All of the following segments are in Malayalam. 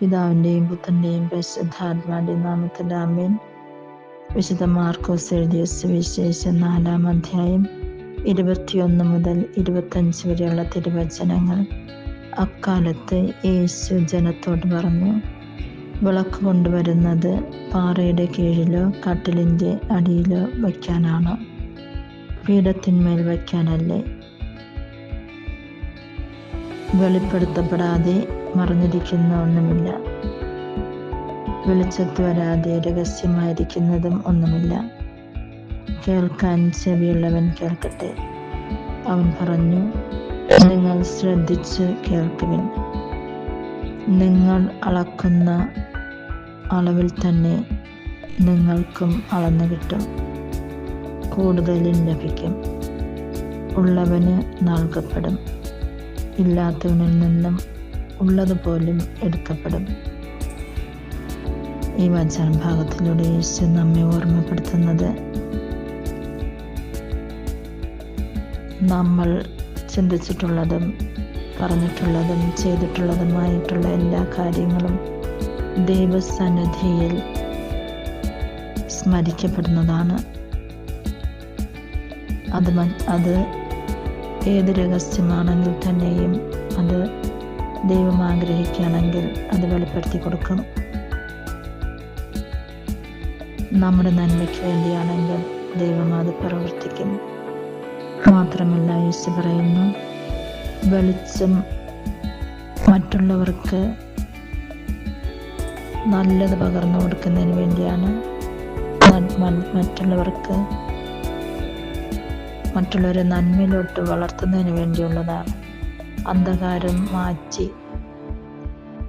പിതാവിന്റെയും പുത്രന്റെയും പരിശുദ്ധാത്മാവിന്റെയും നാമത്തിൽ ആമേൻ. വിശുദ്ധ മാർക്കോസ് എഴുതിയ സുവിശേഷം നാലാം അധ്യായം ഇരുപത്തിയൊന്ന് മുതൽ ഇരുപത്തഞ്ച് വരെയുള്ള തിരുവചനങ്ങൾ. അക്കാലത്ത് യേശു ജനത്തോട് പറഞ്ഞു വിളക്ക് കൊണ്ടുവരുന്നത് പാറയുടെ കീഴിലോ കട്ടിലിന്റെ അടിയിലോ വയ്ക്കാനാണോ? പീഠത്തിന്മേൽ വയ്ക്കാനല്ലേ? വെളിപ്പെടുത്തപ്പെടാതെ മറഞ്ഞിരിക്കുന്ന ഒന്നുമില്ല. വെളിച്ചത്ത് വരാതെ രഹസ്യമായിരിക്കുന്നതും ഒന്നുമില്ല. കേൾക്കാൻ ചെവിയുള്ളവൻ കേൾക്കട്ടെ. അവൻ പറഞ്ഞു നിങ്ങൾ ശ്രദ്ധിച്ച് കേൾക്കുവിൻ. നിങ്ങൾ അളക്കുന്ന അളവിൽ തന്നെ നിങ്ങൾക്കും അളന്നു കിട്ടും. കൂടുതലും ലഭിക്കും. ഉള്ളവന് നൽകപ്പെടും. ഇല്ലാത്തവനിൽ നിന്നും ഉള്ളതുപോലും എടുക്കപ്പെടും. ഈ വചന ഭാഗത്തിലൂടെ യേശു നമ്മെ ഓർമ്മപ്പെടുത്തുന്നത് നമ്മൾ ചിന്തിച്ചിട്ടുള്ളതും പറഞ്ഞിട്ടുള്ളതും ചെയ്തിട്ടുള്ളതുമായിട്ടുള്ള എല്ലാ കാര്യങ്ങളും ദൈവസന്നിധിയിൽ സ്മരിക്കപ്പെടുന്നതാണ്. അത് അത് ഏത് രഹസ്യമാണെങ്കിൽ തന്നെയും അത് ദൈവം ആഗ്രഹിക്കുകയാണെങ്കിൽ അത് വെളിപ്പെടുത്തി കൊടുക്കും നമ്മുടെ നന്മയ്ക്ക് വേണ്ടിയാണെങ്കിൽ ദൈവം അത് പ്രവർത്തിക്കും മാത്രമല്ല യേശു പറയുന്നു വെളിച്ചം മറ്റുള്ളവർക്ക് നല്ലത് പകർന്നു കൊടുക്കുന്നതിന് വേണ്ടിയാണ് മറ്റുള്ളവർക്ക് മറ്റുള്ളവരെ നന്മയിലോട്ട് വളർത്തുന്നതിന് വേണ്ടിയുള്ളതാണ്. അന്ധകാരം മാറ്റി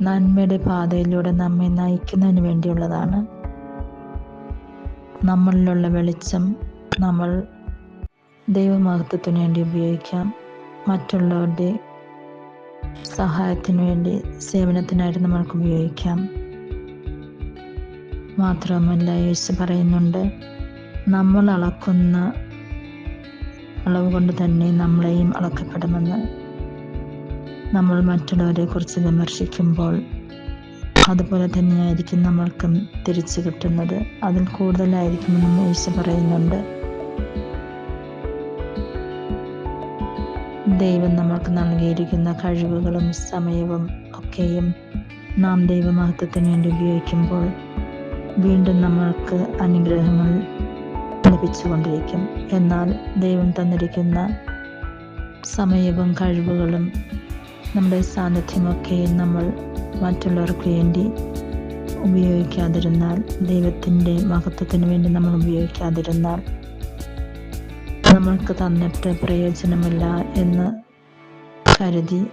നന്മയുടെ പാതയിലൂടെ നമ്മെ നയിക്കുന്നതിന് വേണ്ടിയുള്ളതാണ്. നമ്മളിലുള്ള വെളിച്ചം നമ്മൾ ദൈവമഹത്വത്തിന് വേണ്ടി ഉപയോഗിക്കാം. മറ്റുള്ളവരുടെ സഹായത്തിന് വേണ്ടി സേവനത്തിനായിട്ട് നമ്മൾക്ക് ഉപയോഗിക്കാം. മാത്രമല്ല യേശു പറയുന്നുണ്ട് നമ്മൾ അളക്കുന്ന അളവ് കൊണ്ട് തന്നെ നമ്മളെയും അളക്കപ്പെടുമെന്ന്. നമ്മൾ മറ്റുള്ളവരെ കുറിച്ച് വിമർശിക്കുമ്പോൾ അതുപോലെ തന്നെയായിരിക്കും നമ്മൾക്കും തിരിച്ചു കിട്ടുന്നത്. അതിൽ കൂടുതലായിരിക്കുമെന്ന് യേശു പറയുന്നുണ്ട്. ദൈവം നമ്മൾക്ക് നൽകിയിരിക്കുന്ന കഴിവുകളും സമയവും ഒക്കെയും നാം ദൈവമഹത്വത്തിന് വേണ്ടി ഉപയോഗിക്കുമ്പോൾ വീണ്ടും നമ്മൾക്ക് അനുഗ്രഹങ്ങൾ ലഭിച്ചുകൊണ്ടിരിക്കും. എന്നാൽ ദൈവം തന്നിരിക്കുന്ന സമയവും കഴിവുകളും നമ്മുടെ സാന്നിധ്യമൊക്കെ നമ്മൾ മറ്റുള്ളവർക്ക് വേണ്ടി ഉപയോഗിക്കാതിരുന്നാൽ ദൈവത്തിന്റെ മഹത്വത്തിന് വേണ്ടി നമ്മൾ ഉപയോഗിക്കാതിരുന്നാൽ നമ്മൾക്ക് തന്നിട്ട് പ്രയോജനമില്ല എന്ന് കരുതി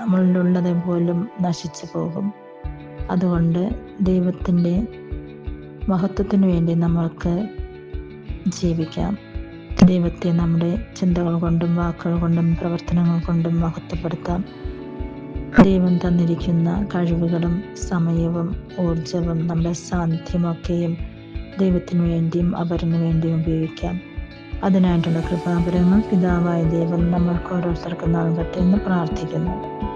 നമ്മളിലുള്ളത് പോലും നശിച്ചു പോകും. അതുകൊണ്ട് ദൈവത്തിന്റെ മഹത്വത്തിന് വേണ്ടി നമ്മൾക്ക് ജീവിക്കാം. ദൈവത്തെ നമ്മുടെ ചിന്തകൾ കൊണ്ടും വാക്കുകൾ കൊണ്ടും പ്രവർത്തനങ്ങൾ കൊണ്ടും മഹത്വപ്പെടുത്താം. ദൈവം തന്നിരിക്കുന്ന കഴിവുകളും സമയവും ഊർജവും നമ്മുടെ സാന്നിധ്യമൊക്കെയും ദൈവത്തിനു വേണ്ടിയും അവരിനു വേണ്ടിയും ഉപയോഗിക്കാം. അതിനായിട്ടുള്ള കൃപാപരങ്ങൾ പിതാവായ ദൈവം നമ്മൾക്ക് ഓരോരുത്തർക്കും നൽകട്ടെ എന്ന് പ്രാർത്ഥിക്കുന്നു.